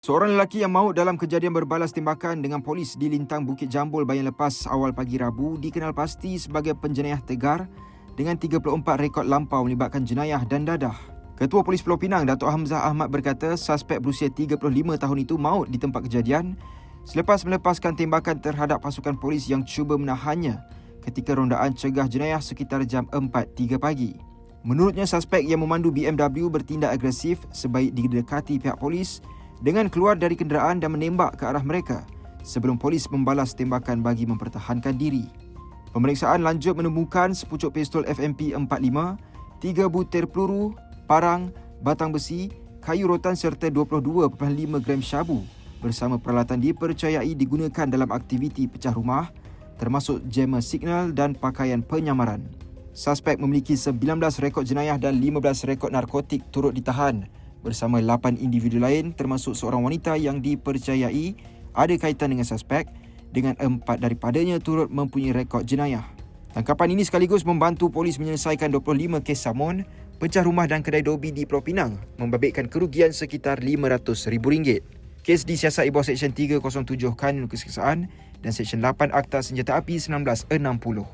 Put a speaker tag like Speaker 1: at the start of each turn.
Speaker 1: Seorang lelaki yang maut dalam kejadian berbalas tembakan dengan polis di Lintang Bukit Jambul bayan lepas awal pagi Rabu dikenal pasti sebagai penjenayah tegar dengan 34 rekod lampau melibatkan jenayah dan dadah. Ketua Polis Pulau Pinang, Datuk Hamzah Ahmad berkata suspek berusia 35 tahun itu maut di tempat kejadian selepas melepaskan tembakan terhadap pasukan polis yang cuba menahannya ketika rondaan cegah jenayah sekitar jam 4.03 pagi. Menurutnya, suspek yang memandu BMW bertindak agresif sebaik didekati pihak polis dengan keluar dari kenderaan dan menembak ke arah mereka sebelum polis membalas tembakan bagi mempertahankan diri. Pemeriksaan lanjut menemukan sepucuk pistol FMP 45, tiga butir peluru, parang, batang besi, kayu rotan serta 22.5 gram syabu bersama peralatan dipercayai digunakan dalam aktiviti pecah rumah termasuk jammer signal dan pakaian penyamaran. Suspek memiliki 19 rekod jenayah dan 15 rekod narkotik turut ditahan bersama 8 individu lain termasuk seorang wanita yang dipercayai ada kaitan dengan suspek dengan empat daripadanya turut mempunyai rekod jenayah. Tangkapan ini sekaligus membantu polis menyelesaikan 25 kes samun, pecah rumah dan kedai dobi di Pulau Pinang membabitkan kerugian sekitar RM500,000. Kes disiasati bawah Seksyen 307 Kanun Keseksaan dan Seksyen 8 Akta Senjata Api 1960.